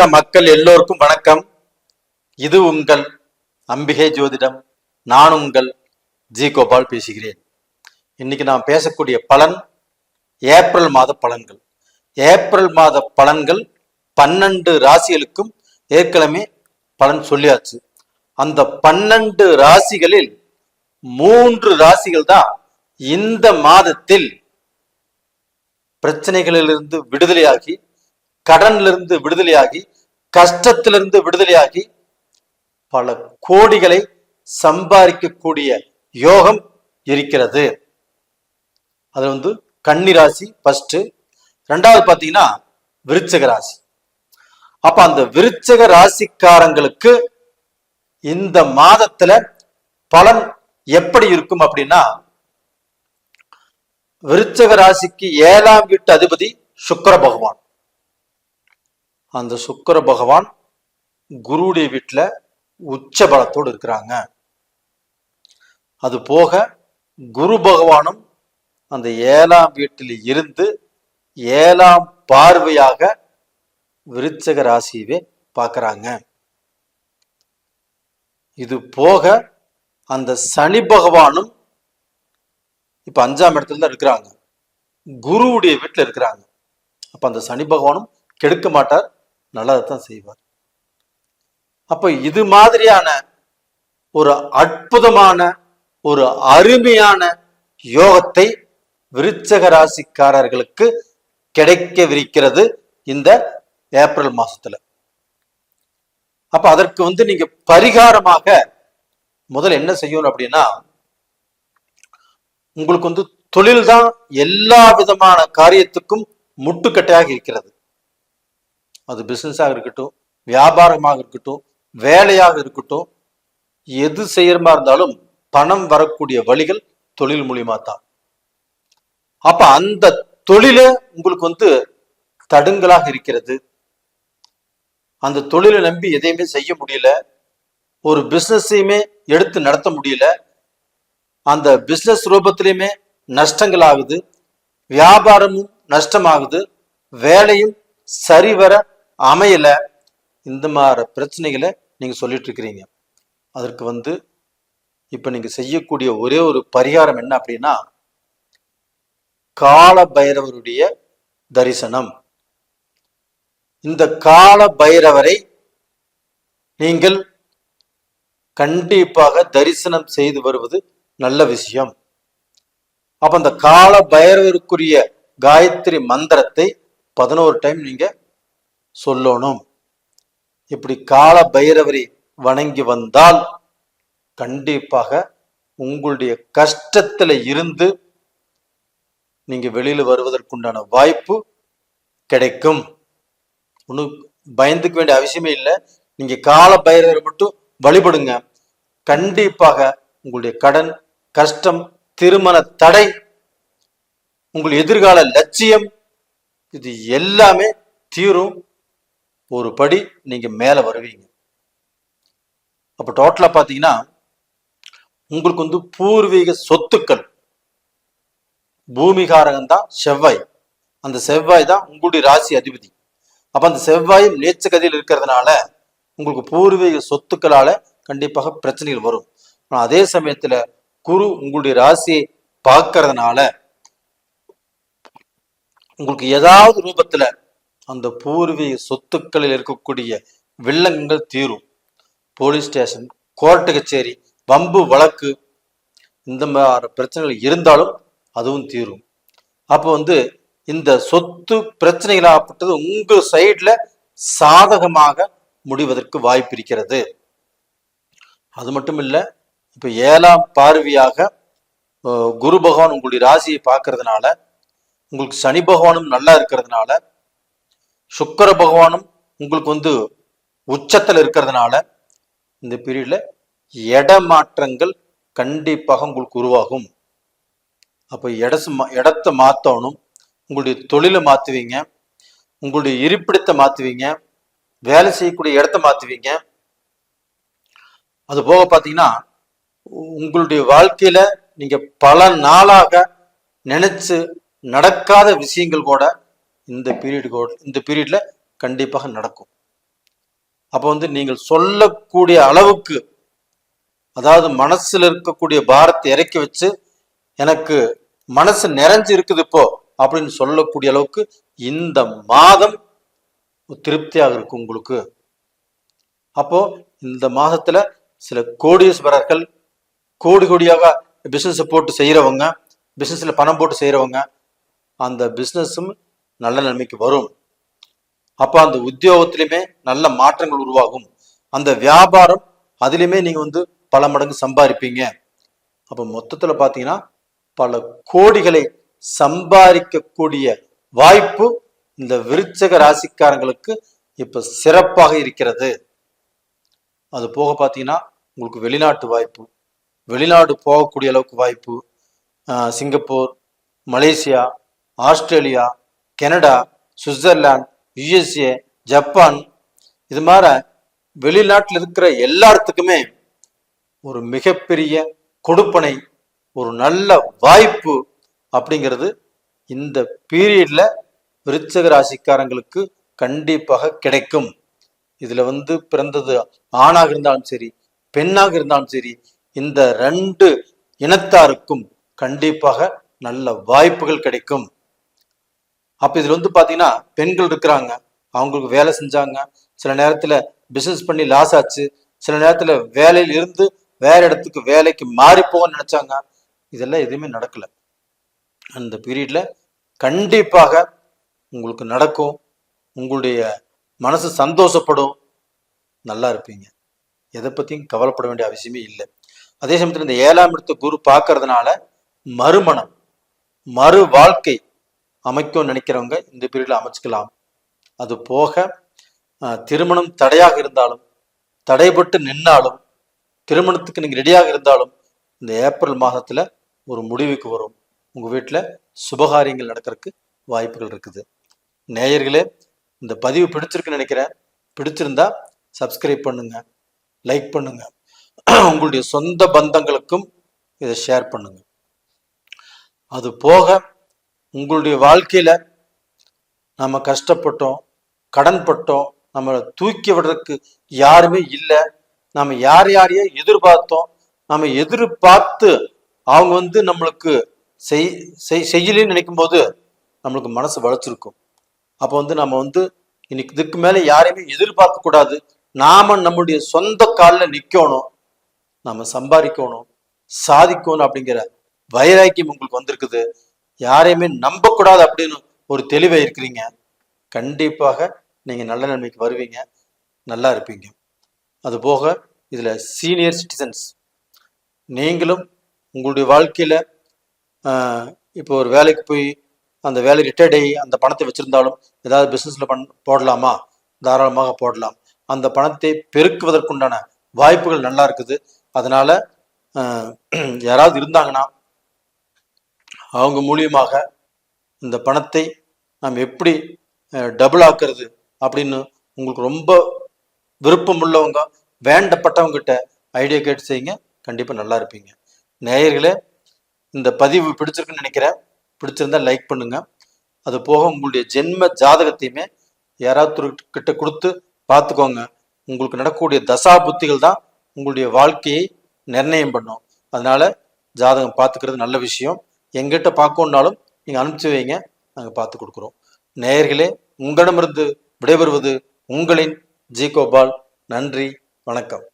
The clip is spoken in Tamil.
உலக மக்கள் எல்லோருக்கும் வணக்கம். இது உங்கள் அம்பிகை ஜோதிடம். நான் உங்கள் ஜி கோபால் பேசுகிறேன். இன்னைக்கு நான் பேசக்கூடிய பலன் ஏப்ரல் மாத பலன்கள். ஏப்ரல் மாத பலன்கள் பன்னெண்டு ராசிகளுக்கும் ஏற்கனவே பலன் சொல்லியாச்சு. அந்த பன்னெண்டு ராசிகளில் மூன்று ராசிகள் தான் இந்த மாதத்தில் பிரச்சனைகளிலிருந்து விடுதலையாகி கடனிலிருந்து விடுதலையாகி கஷ்டத்திலிருந்து விடுதலையாகி பல கோடிகளை சம்பாதிக்கக்கூடிய யோகம் இருக்கிறது. அது வந்து கன்னி ராசி ஃபர்ஸ்ட் ரெண்டாவது பார்த்தீங்கன்னா விருச்சக ராசி. அப்ப அந்த விருச்சக ராசிக்காரங்களுக்கு இந்த மாதத்துல பலன் எப்படி இருக்கும் அப்படின்னா விருச்சக ராசிக்கு ஏழாம் வீட்டு அதிபதி சுக்கர பகவான். அந்த சுக்கிர பகவான் குருவுடைய வீட்டுல உச்ச பலத்தோடு இருக்கிறாங்க. அது போக குரு பகவானும் அந்த ஏழாம் வீட்டில் இருந்து ஏழாம் பார்வையாக விருச்சக ராசியவே பார்க்கறாங்க. இது போக அந்த சனி பகவானும் இப்போ அஞ்சாம் இடத்துல தான் இருக்கிறாங்க. குருவுடைய வீட்டில் இருக்கிறாங்க. அப்போ அந்த சனி பகவானும் கெடுக்க மாட்டார். நல்லதை தான் செய்வார். அப்ப இது மாதிரியான ஒரு அற்புதமான ஒரு அருமையான யோகத்தை விருச்சக ராசிக்காரர்களுக்கு கிடைக்கவிருக்கிறது இந்த ஏப்ரல் மாசத்துல. அப்ப அதற்கு வந்து நீங்க பரிகாரமாக முதல்ல என்ன செய்யணும் அப்படின்னா உங்களுக்கு வந்து தொழில் தான் எல்லா விதமான காரியத்துக்கும் முட்டுக்கட்டையாக இருக்கிறது. அது பிசினஸாக இருக்கட்டும் வியாபாரமாக இருக்கட்டும் வேலையாக இருக்கட்டும் எது செய்யறமா இருந்தாலும் பணம் வரக்கூடிய வழிகள் தொழில் மூலியமா தான். அப்ப அந்த தொழில உங்களுக்கு வந்து தடுங்கலாக இருக்கிறது. அந்த தொழிலை நம்பி எதையுமே செய்ய முடியல. ஒரு பிசினஸையுமே எடுத்து நடத்த முடியல. அந்த பிசினஸ் ரூபத்திலையுமே நஷ்டங்கள் ஆகுது வியாபாரமும் நஷ்டமாகுது. வேலையும் சரிவர அமையலை இந்த மாதிரி பிரச்சனைகளை நீங்க சொல்லிட்டு இருக்கிறீங்க. அதற்கு வந்து இப்ப நீங்க செய்யக்கூடிய ஒரே ஒரு பரிகாரம் என்ன அப்படின்னா கால பைரவருடைய தரிசனம். இந்த கால பைரவரை நீங்கள் கண்டிப்பாக தரிசனம் செய்து வருவது நல்ல விஷயம். அப்ப அந்த கால பைரவருக்குரிய காயத்ரி மந்திரத்தை பதினோரு டைம் நீங்க சொல்லணும். இப்படி கால பைரவரை வணங்கி வந்தால் கண்டிப்பாக உங்களுடைய கஷ்டத்துல இருந்து நீங்க வெளியில வருவதற்குண்டான வாய்ப்பு கிடைக்கும். ஒன்றும் பயந்துக்க வேண்டிய அவசியமே இல்லை. நீங்க கால பைரவரை மட்டும் வழிபடுங்க. கண்டிப்பாக உங்களுடைய கடன் கஷ்டம் திருமண தடை உங்கள் எதிர்கால லட்சியம் இது எல்லாமே தீரும். ஒரு படி நீங்கள் மேலே வருவீங்க. அப்போ டோட்டலா பார்த்தீங்கன்னா உங்களுக்கு வந்து பூர்வீக சொத்துக்கள். பூமிகாரகம் தான் செவ்வாய். அந்த செவ்வாய் தான் உங்களுடைய ராசி அதிபதி. அப்போ அந்த செவ்வாயும் நேச்சகதியில் இருக்கிறதுனால உங்களுக்கு பூர்வீக சொத்துக்களால் கண்டிப்பாக பிரச்சனைகள் வரும். ஆனால் அதே சமயத்தில் குரு உங்களுடைய ராசியை பார்க்கறதுனால உங்களுக்கு ஏதாவது ரூபத்தில் அந்த பூர்வீக சொத்துக்களில் இருக்கக்கூடிய வில்லங்கங்கள் தீரும். போலீஸ் ஸ்டேஷன் கோர்ட்டு கச்சேரி வம்பு வழக்கு இந்த மாதிரி பிரச்சனைகள் இருந்தாலும் அதுவும் தீரும். அப்போ வந்து இந்த சொத்து பிரச்சனைகளாகப்பட்டது உங்கள் சைடில் சாதகமாக முடிவதற்கு வாய்ப்பு இருக்கிறது. அது மட்டும் இல்லை இப்போ ஏழாம் பார்வையாக குரு பகவான் உங்களுடைய ராசியை பார்க்கறதுனால உங்களுக்கு சனி பகவானும் நல்லா இருக்கிறதுனால சுக்கர பகவானும் உங்களுக்கு வந்து உச்சத்தில் இருக்கிறதுனால இந்த பீரியடில் இடமாற்றங்கள் கண்டிப்பாக உங்களுக்கு உருவாகும். அப்போ இட இடத்த மாற்றணும் உங்களுடைய தொழிலை மாற்றுவீங்க உங்களுடைய இருப்பிடத்தை மாற்றுவீங்க வேலை செய்யக்கூடிய இடத்த மாற்றுவீங்க அது போக பார்த்தீங்கன்னா உங்களுடைய வாழ்க்கையில் நீங்கள் பல நாளாக நினச்சி நடக்காத விஷயங்கள் கூட இந்த பீரியட் இந்த பீரியடில் கண்டிப்பாக நடக்கும். அப்போ வந்து நீங்கள் சொல்லக்கூடிய அளவுக்கு அதாவது மனசில் இருக்கக்கூடிய பாரத்தை இறக்கி வச்சு எனக்கு மனசு நிறைஞ்சு இருக்குது இப்போ அப்படின்னு சொல்லக்கூடிய அளவுக்கு இந்த மாதம் திருப்தியாக இருக்கும் உங்களுக்கு. அப்போ இந்த மாதத்துல சில கோடீஸ்வரர்கள் கோடி கோடியாக பிஸ்னஸை போட்டு செய்கிறவங்க பிஸ்னஸில் பணம் போட்டு செய்கிறவங்க அந்த பிஸ்னஸும் நல்ல நிலைமைக்கு வரும். அப்போ அந்த உத்தியோகத்திலையுமே நல்ல மாற்றங்கள் உருவாகும். அந்த வியாபாரம் அதுலேயுமே நீங்கள் வந்து பல மடங்கு சம்பாதிப்பீங்க. அப்போ மொத்தத்தில் பார்த்தீங்கன்னா பல கோடிகளை சம்பாதிக்கக்கூடிய வாய்ப்பு இந்த விருச்சக ராசிக்காரங்களுக்கு இப்போ சிறப்பாக இருக்கிறது. அது போக பார்த்தீங்கன்னா உங்களுக்கு வெளிநாட்டு வாய்ப்பு வெளிநாடு போகக்கூடிய அளவுக்கு வாய்ப்பு. Singapore Malaysia Australia Canada Switzerland USA Japan இது மாதிரி வெளிநாட்டில் இருக்கிற எல்லா இடத்துக்குமே ஒரு மிகப்பெரிய கொடுப்பனை ஒரு நல்ல வாய்ப்பு அப்படிங்கிறது இந்த பீரியடில் விருச்சக ராசிக்காரங்களுக்கு கண்டிப்பாக கிடைக்கும். இதில் வந்து பிறந்தது ஆணாக இருந்தாலும் சரி பெண்ணாக இருந்தாலும் சரி இந்த ரெண்டு இனத்தாருக்கும் கண்டிப்பாக நல்ல வாய்ப்புகள் கிடைக்கும். அப்போ இதில் வந்து பார்த்தீங்கன்னா பெண்கள் இருக்கிறாங்க. அவங்களுக்கு வேலை செஞ்சாங்க. சில நேரத்தில் பிஸ்னஸ் பண்ணி லாஸ் ஆச்சு. சில நேரத்தில் வேலையில் இருந்து வேற இடத்துக்கு வேலைக்கு மாறி போகன்னு நினச்சாங்க. இதெல்லாம் எதுவுமே நடக்கலை. அந்த பீரியடில் கண்டிப்பாக உங்களுக்கு நடக்கும். உங்களுடைய மனசு சந்தோஷப்படும். நல்லா இருப்பீங்க. எதை பற்றியும் கவலைப்பட வேண்டிய அவசியமே இல்லை. அதே சமயத்தில் இந்த ஏழாம் இடத்து குரு பார்க்கறதுனால மறுமணம் மறு வாழ்க்கை அமைக்கும் நினைக்கிறவங்க இந்த பிரிவில் அமைச்சுக்கலாம். அது போக திருமணம் தடையாக இருந்தாலும் தடைபட்டு நின்னாலும் திருமணத்துக்கு நீங்கள் ரெடியாக இருந்தாலும் இந்த ஏப்ரல் மாதத்துல ஒரு முடிவுக்கு வரும். உங்க வீட்டுல சுபகாரியங்கள் நடக்கிறதுக்கு வாய்ப்புகள் இருக்குது. நேயர்களே இந்த பதிவு பிடிச்சிருக்குன்னு நினைக்கிறேன். பிடிச்சிருந்தா சப்ஸ்கிரைப் பண்ணுங்க லைக் பண்ணுங்க. உங்களுடைய சொந்த பந்தங்களுக்கும் இதை ஷேர் பண்ணுங்க. அது போக உங்களுடைய வாழ்க்கையில நம்ம கஷ்டப்பட்டோம் கடன் பட்டோம் நம்மளை தூக்கி விடுறதுக்கு யாருமே இல்லை. நம்ம யார் யாரையே எதிர்பார்த்தோம். நம்ம எதிர்பார்த்து அவங்க வந்து நம்மளுக்கு செய் செய் செய்யலன்னு நினைக்கும் போது நம்மளுக்கு மனசு வளைச்சிருக்கும் அப்போ வந்து நம்ம வந்து இன்னைக்கு இதுக்கு மேல யாரையுமே எதிர்பார்க்க கூடாது. நாம நம்முடைய சொந்த காலில் நிக்கணும். நம்ம சம்பாதிக்கணும் சாதிக்கணும் அப்படிங்கிற வைராக்கியம் உங்களுக்கு வந்திருக்குது. யாரையுமே நம்பக்கூடாது அப்படின்னு ஒரு தெளிவை இருக்கிறீங்க. கண்டிப்பாக நீங்கள் நல்ல நிலைமைக்கு வருவீங்க. நல்லா இருப்பீங்க. அது போக சீனியர் சிட்டிசன்ஸ் நீங்களும் உங்களுடைய வாழ்க்கையில் இப்போ ஒரு வேலைக்கு போய் அந்த வேலை ரிட்டையர்ட் ஆகி அந்த பணத்தை வச்சுருந்தாலும் ஏதாவது பிஸ்னஸில் பண் போடலாமா? தாராளமாக போடலாம். அந்த பணத்தை பெருக்குவதற்குண்டான வாய்ப்புகள் நல்லா இருக்குது. அதனால் யாராவது இருந்தாங்கன்னா அவங்க மூலியமாக இந்த பணத்தை நாம் எப்படி டபுள் ஆக்குறது அப்படின்னு உங்களுக்கு ரொம்ப விருப்பம் உள்ளவங்க வேண்டப்பட்டவங்க கிட்ட ஐடியா கேட்டு செய்யுங்க. கண்டிப்பாக நல்லா இருப்பீங்க. நேயர்களே இந்த பதிவு பிடிச்சிருக்குன்னு நினைக்கிறேன். பிடிச்சிருந்தா லைக் பண்ணுங்க. அது போக உங்களுடைய ஜென்ம ஜாதகத்தையுமே யாராவது கிட்ட கொடுத்து பார்த்துக்கோங்க. உங்களுக்கு நடக்கக்கூடிய தசா புத்திகள் தான் உங்களுடைய வாழ்க்கையை நிர்ணயம் பண்ணும். அதனால ஜாதகம் பார்த்துக்கிறது நல்ல விஷயம். எங்கிட்ட பார்க்கணுன்னாலும் நீங்கள் அனுப்பிச்சு வைங்க. நாங்கள் பார்த்து கொடுக்குறோம். நேயர்களே உங்களிடமிருந்து விடைபெறுவது உங்களின் ஜி கோபால். நன்றி வணக்கம்.